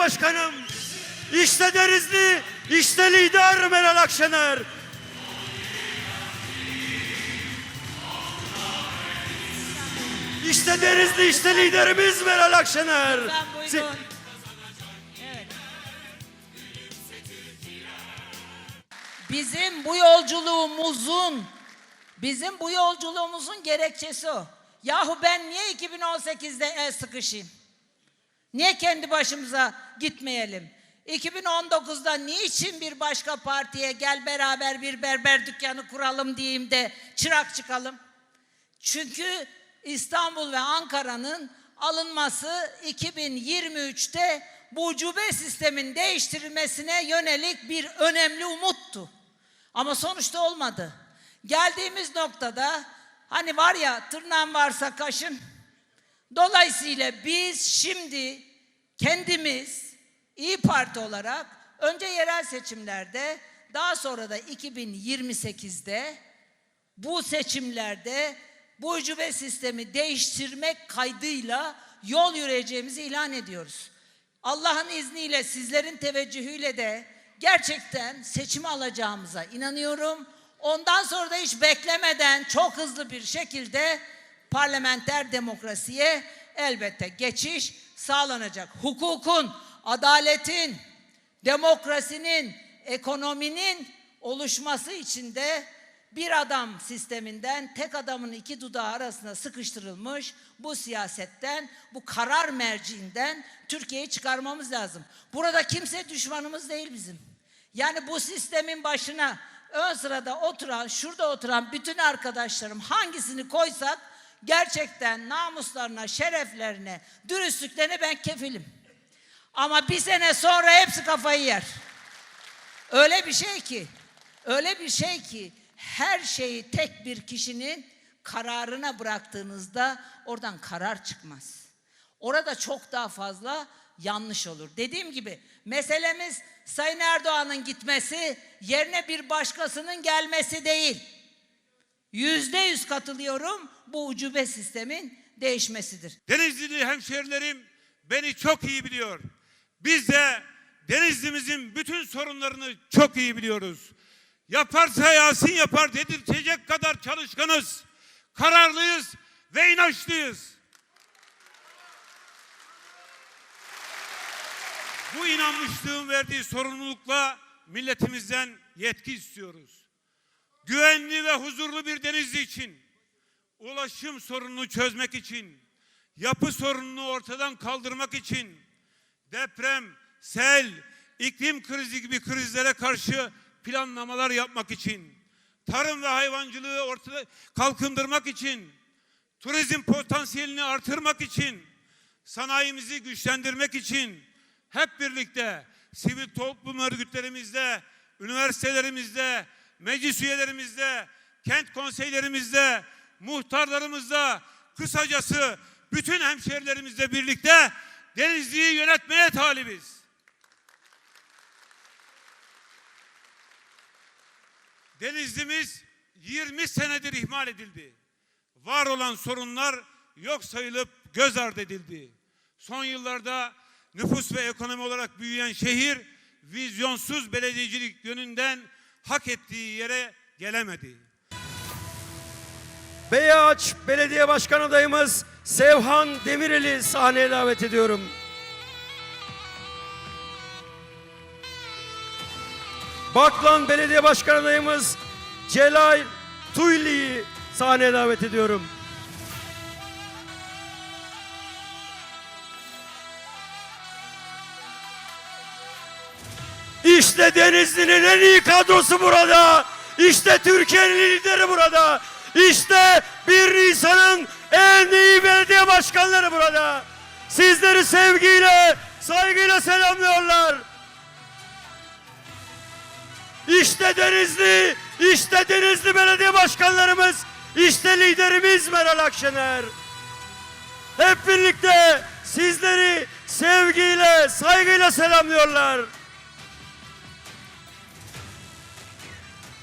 başkanım. İşte Denizli, işte lider Meral Akşener. İşte Denizli, işte liderimiz Meral Akşener. Evet. Bizim bu yolculuğumuzun bizim bu yolculuğumuzun gerekçesi o. Yahu ben niye 2018'de el sıkışayım? Niye kendi başımıza gitmeyelim? 2019'da niçin bir başka partiye gel beraber bir berber dükkanı kuralım diyeyim de çırak çıkalım? Çünkü İstanbul ve Ankara'nın alınması 2023'te bu sistemin değiştirilmesine yönelik bir önemli umuttu. Ama sonuçta olmadı. Geldiğimiz noktada hani var ya tırnağın varsa kaşın. Dolayısıyla biz şimdi kendimiz İyi Parti olarak önce yerel seçimlerde daha sonra da 2028'de bu seçimlerde bu ucube sistemi değiştirmek kaydıyla yol yürüyeceğimizi ilan ediyoruz. Allah'ın izniyle sizlerin teveccühüyle de gerçekten seçimi alacağımıza inanıyorum. Ondan sonra da hiç beklemeden çok hızlı bir şekilde parlamenter demokrasiye elbette geçiş sağlanacak. Hukukun, adaletin, demokrasinin, ekonominin oluşması için de bir adam sisteminden tek adamın iki dudağı arasına sıkıştırılmış bu siyasetten, bu karar merciinden Türkiye'yi çıkarmamız lazım. Burada kimse düşmanımız değil bizim. Yani bu sistemin başına ön sırada oturan, şurada oturan bütün arkadaşlarım hangisini koysak gerçekten namuslarına, şereflerine, dürüstlüklerine ben kefilim. Ama bir sene sonra hepsi kafayı yer. Öyle bir şey ki, öyle bir şey ki her şeyi tek bir kişinin kararına bıraktığınızda oradan karar çıkmaz. Orada çok daha fazla yanlış olur. Dediğim gibi meselemiz Sayın Erdoğan'ın gitmesi yerine bir başkasının gelmesi değil. Yüzde yüz katılıyorum bu ucube sistemin değişmesidir. Denizlili hemşehrilerim beni çok iyi biliyor. Biz de Denizlimizin bütün sorunlarını çok iyi biliyoruz. Yaparsa Yasin yapar dedirtecek kadar çalışkanız, kararlıyız ve inançlıyız. Bu inanmışlığın verdiği sorumlulukla milletimizden yetki istiyoruz. Güvenli ve huzurlu bir Denizli için, ulaşım sorununu çözmek için, yapı sorununu ortadan kaldırmak için, deprem, sel, iklim krizi gibi krizlere karşı planlamalar yapmak için, tarım ve hayvancılığı ortada kalkındırmak için, turizm potansiyelini artırmak için, sanayimizi güçlendirmek için hep birlikte sivil toplum örgütlerimizde, üniversitelerimizde, meclis üyelerimizde, kent konseylerimizde, muhtarlarımızda, kısacası bütün hemşerilerimizle birlikte Denizli'yi yönetmeye talibiz. Denizli'miz 20 senedir ihmal edildi. Var olan sorunlar yok sayılıp göz ardı edildi. Son yıllarda nüfus ve ekonomi olarak büyüyen şehir vizyonsuz belediyecilik yönünden hak ettiği yere gelemedi. Beyağaç Belediye Başkan adayımız Sevhan Demirel'i sahneye davet ediyorum. Baklan Belediye Başkan adayımız Celal Tuyli'yi sahneye davet ediyorum. İşte Denizli'nin en iyi kadrosu burada. İşte Türkiye'nin lideri burada. İşte 1 Nisan'ın en iyi belediye başkanları burada. Sizleri sevgiyle, saygıyla selamlıyorlar. İşte Denizli, işte Denizli belediye başkanlarımız, işte liderimiz Meral Akşener. Hep birlikte sizleri sevgiyle, saygıyla selamlıyorlar.